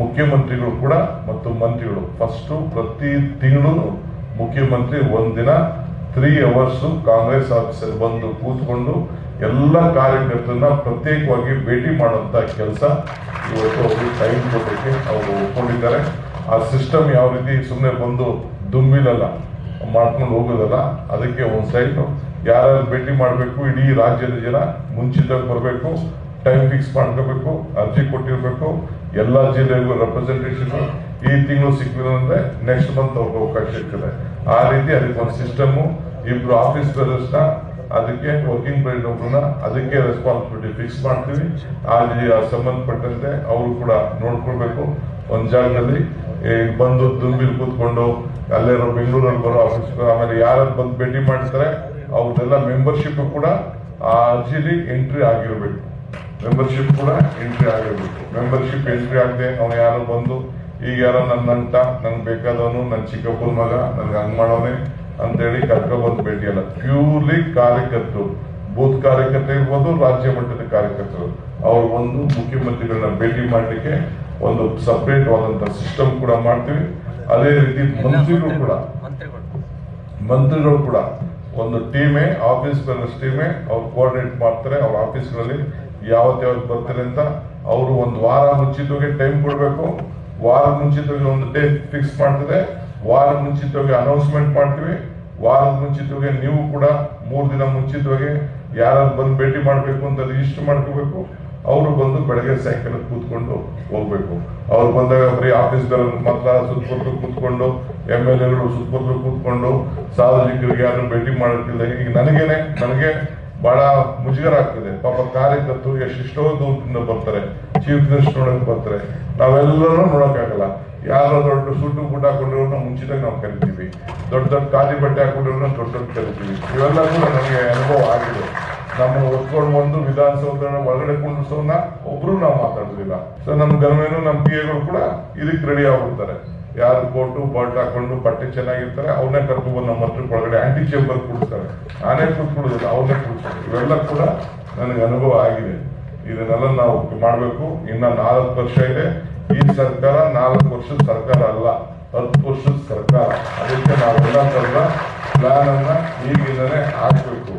ಮುಖ್ಯಮಂತ್ರಿಗಳು ಕೂಡ ಮತ್ತು ಮಂತ್ರಿಗಳು ಫಸ್ಟ್ ಪ್ರತಿ ತಿಂಗಳು ಮುಖ್ಯಮಂತ್ರಿ ಒಂದಿನ ತ್ರೀ ಅವರ್ಸು ಕಾಂಗ್ರೆಸ್ ಆಫೀಸಲ್ಲಿ ಬಂದು ಕೂತ್ಕೊಂಡು ಎಲ್ಲ ಕಾರ್ಯಕರ್ತರನ್ನ ಪ್ರತ್ಯೇಕವಾಗಿ ಭೇಟಿ ಮಾಡುವಂಥ ಕೆಲಸ ಇವತ್ತು ಅವರು ಟೈಮ್ ಕೊಡೋಕ್ಕೆ ಅವರು ಒಪ್ಕೊಂಡಿದ್ದಾರೆ. ಆ ಸಿಸ್ಟಮ್ ಯಾವ ರೀತಿ ಸುಮ್ಮನೆ ಬಂದು ದುಂಬಿಲಲ್ಲ ಮಾಡ್ಕೊಂಡು ಹೋಗೋದಲ್ಲ, ಅದಕ್ಕೆ ಒಂದು ಸೈಟು ಯಾರ್ಯಾರು ಭೇಟಿ ಮಾಡಬೇಕು, ಇಡೀ ರಾಜ್ಯದ ಜನ ಮುಂಚಿತವಾಗಿ ಬರಬೇಕು ಟೈಮ್ ಫಿಕ್ಸ್ ಮಾಡ್ಕೋಬೇಕು, ಅರ್ಜಿ ಕೊಟ್ಟಿರಬೇಕು, ಎಲ್ಲ ಜಿಲ್ಲೆಗೂ ರೆಪ್ರೆಸೆಂಟೇಷನ್ ಈ ತಿಂಗಳು ಸಿಕ್ಕಿಲ್ಲ ಅಂದ್ರೆ ನೆಕ್ಸ್ಟ್ ಮಂತ್ ಅವ್ರಿಗೆ ಅವಕಾಶ ಇರ್ತದೆ. ಆ ರೀತಿ ಅದಕ್ಕೆ ಒಂದು ಸಿಸ್ಟಮು ಇಬ್ರು ಆಫೀಸ್ ಬೇರೆಸ್ನ ಅದಕ್ಕೆ ವರ್ಕಿಂಗ್ ಪ್ರೆಸಿಡೆಂಟ್ ಒಬ್ಬರನ್ನ ಅದಕ್ಕೆ ರೆಸ್ಪಾನ್ಸಿಬಿಲಿಟಿ ಫಿಕ್ಸ್ ಮಾಡ್ತೀವಿ. ಆ ಸಂಬಂಧಪಟ್ಟಂತೆ ಅವರು ಕೂಡ ನೋಡ್ಕೊಳ್ಬೇಕು. ಒಂದು ಜಾಗದಲ್ಲಿ ಬಂದು ದುಂಬಿಲ್ ಕೂತ್ಕೊಂಡು ಅಲ್ಲೇನೋ ಬೆಂಗಳೂರಲ್ಲಿ ಬರೋ ಆಫೀಸ್ ಆಮೇಲೆ ಯಾರು ಬಂದು ಭೇಟಿ ಮಾಡ್ತಾರೆ ಅವ್ರದ್ದೆಲ್ಲ ಮೆಂಬರ್ಶಿಪ್ ಕೂಡ ಆ ಅರ್ಜಿಲಿ ಎಂಟ್ರಿ ಆಗಿರ್ಬೇಕು. ಮೆಂಬರ್ಶಿಪ್ ಕೂಡ ಎಂಟ್ರಿ ಆಗಿರಬೇಕು. ಮೆಂಬರ್ಶಿಪ್ ಎಂಟ್ರಿ ಆಗದೆ ಅವ್ನು ಯಾರೋ ಬಂದು, ಈಗ ಯಾರೋ ನನ್ನ ನಂಟ ನಂಗೆ ಬೇಕಾದವನು ನನ್ನ ಚಿಕ್ಕಪ್ಪನ ಮಗ, ನನಗೆ ಹಂಗ್ ಮಾಡೋನೆ ಅಂತೇಳಿ ಕರ್ಕೊಬಂದು ಭೇಟಿ ಅಲ್ಲ ಪ್ಯೂರ್ಲಿ ಕಾರ್ಯಕರ್ತರು. ಬೂತ್ ಕಾರ್ಯಕರ್ತ ಇರ್ಬೋದು, ರಾಜ್ಯ ಮಟ್ಟದ ಕಾರ್ಯಕರ್ತರು. ಅವರು ಒಂದು ಮುಖ್ಯಮಂತ್ರಿಗಳನ್ನ ಭೇಟಿ ಮಾಡಲಿಕ್ಕೆ ಒಂದು ಸಪ್ರೇಟ್ ಆದಂತ ಸಿಸ್ಟಮ್ ಕೂಡ ಮಾಡ್ತೀವಿ. ಅದೇ ರೀತಿ ಮಂತ್ರಿಗಳು ಕೂಡ. ಮಂತ್ರಿಗಳು ಕೂಡ. ಒಂದು ಟೀಮೇ ಆಫೀಸ್ ಟೀಮೇ ಅವ್ರು ಕೋಆರ್ಡಿನೇಟ್ ಮಾಡ್ತಾರೆ, ಅವ್ರ ಆಫೀಸ್ಗಳಲ್ಲಿ ಯಾವತ್ತು ಯಾವತ್ತು ಬರ್ತಾರೆ ಅಂತ ಅವರು ಒಂದು ವಾರ ಮುಂಚಿತವಾಗಿ ಟೈಮ್ ಕೊಡಬೇಕು. ವಾರ ಮುಂಚಿತವಾಗಿ ಒಂದು ಡೇಟ್ ಫಿಕ್ಸ್ ಮಾಡ್ತದೆ. ವಾರ ಮುಂಚಿತವಾಗಿ ಅನೌನ್ಸ್ಮೆಂಟ್ ಮಾಡ್ತೀವಿ. ವಾರದ ಮುಂಚಿತವಾಗಿ ನೀವು ಕೂಡ ಮೂರು ದಿನ ಮುಂಚಿತವಾಗಿ ಯಾರು ಬಂದು ಭೇಟಿ ಮಾಡಬೇಕು ಅಂತ ರಿಜಿಸ್ಟರ್ ಮಾಡ್ಕೋಬೇಕು. ಅವರು ಬಂದು ಬೆಳಗ್ಗೆ ಸಾಯಂಕಾಲ ಕೂತ್ಕೊಂಡು ಹೋಗ್ಬೇಕು. ಅವ್ರು ಬಂದಾಗ ಬರೀ ಆಫೀಸ್ಗಳು ಮಾತ್ರ ಸುತ್ತಮುತ್ತಲು ಕೂತ್ಕೊಂಡು ಎಂ ಎಲ್ ಎಗಳು ಸುತ್ತಮುತ್ತಲು ಕೂತ್ಕೊಂಡು, ಸಾರ್ವಜನಿಕರಿಗೆ ಯಾರು ಭೇಟಿ ಮಾಡೋಕ್ಕಿಲ್ಲ. ಈಗ ನನಗೇನೆ, ನನಗೆ ಬಹಳ ಮುಜುಗರ ಆಗ್ತದೆ. ಪಾಪ ಕಾರ್ಯಕರ್ತರು ಎಷ್ಟೆಷ್ಟೋ ದೂರದಿಂದ ಬರ್ತಾರೆ ಚೀಫ್ ಮಿನಿಸ್ಟರ್ ನೋಡಕ್ ಬರ್ತಾರೆ. ನಾವೆಲ್ಲರೂ ನೋಡೋಕ್ಕಾಗಲ್ಲ. ಯಾರೋ ದೊಡ್ಡ ಸುಟ್ಟು ಗುಡ್ಡ ಹಾಕೊಂಡಿರೋರ್ನ ಮುಂಚಿತಾಗಿ ನಾವು ಕರಿತೀವಿ. ದೊಡ್ಡ ದೊಡ್ಡ ಖಾಲಿ ಬಟ್ಟೆ ಹಾಕೊಂಡಿರೋರ್ನ ದೊಡ್ಡ ದೊಡ್ಡ ಕರಿತೀವಿ. ಇವೆಲ್ಲ ಕೂಡ ನಮಗೆ ಅನುಭವ ಆಗಿದೆ. ನಮ್ಮ ಒತ್ಕೊಂಡು ಬಂದು ವಿಧಾನಸೌಧ ಒಳಗಡೆ ಕುಂಡಿಸೋನ್ನ ಒಬ್ರು ನಾವು ಮಾತಾಡೋದಿಲ್ಲ. ಸೊ ನಮ್ಮ ಗರ್ಮೇನು ನಮ್ಮ ಪಿ ಎಗಳು ಕೂಡ ಇದಕ್ಕೆ ರೆಡಿ ಆಗ್ಬಿಡ್ತಾರೆ. ಯಾರು ಕೋಟು ಬಾಲ್ಟ್ ಹಾಕೊಂಡು ಬಟ್ಟೆ ಚೆನ್ನಾಗಿರ್ತಾರೆ ಅವ್ರನ್ನೇ ಕರ್ಕೊಂಡ್ಬಂದು ನಮ್ಮ ಹತ್ರ ಒಳಗಡೆ ಆಂಟಿ ಚೇಂಬರ್ ಕೊಡ್ತಾರೆ. ನಾನೇ ಕೂತ್ಕೊಳ್ಳೋದಿಲ್ಲ ಅವ್ರನ್ನೇ ಕೂಡಿಸ್ತಾರೆ ಇವೆಲ್ಲ ಕೂಡ ನನಗೆ ಅನುಭವ ಆಗಿದೆ. ಇದನ್ನೆಲ್ಲ ನಾವು ಮಾಡಬೇಕು. ಇನ್ನ ನಾಲ್ಕು ವರ್ಷ ಇದೆ. ಈ ಸರ್ಕಾರ ನಾಲ್ಕು ವರ್ಷದ ಸರ್ಕಾರ ಅಲ್ಲ, ಹತ್ತು ವರ್ಷದ ಸರ್ಕಾರ. ಅದಕ್ಕೆ ನಾವೆಲ್ಲ ತರದ ಪ್ಲಾನ್ ಅನ್ನ ಈಗಿಂದನೇ ಹಾಕ್ಬೇಕು.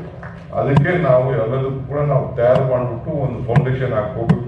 ಅದಕ್ಕೆ ನಾವು ಎಲ್ಲದಕ್ಕೂ ಕೂಡ ನಾವು ತಯಾರು ಮಾಡ್ಬಿಟ್ಟು ಒಂದು ಫೌಂಡೇಶನ್ ಹಾಕೋಬೇಕು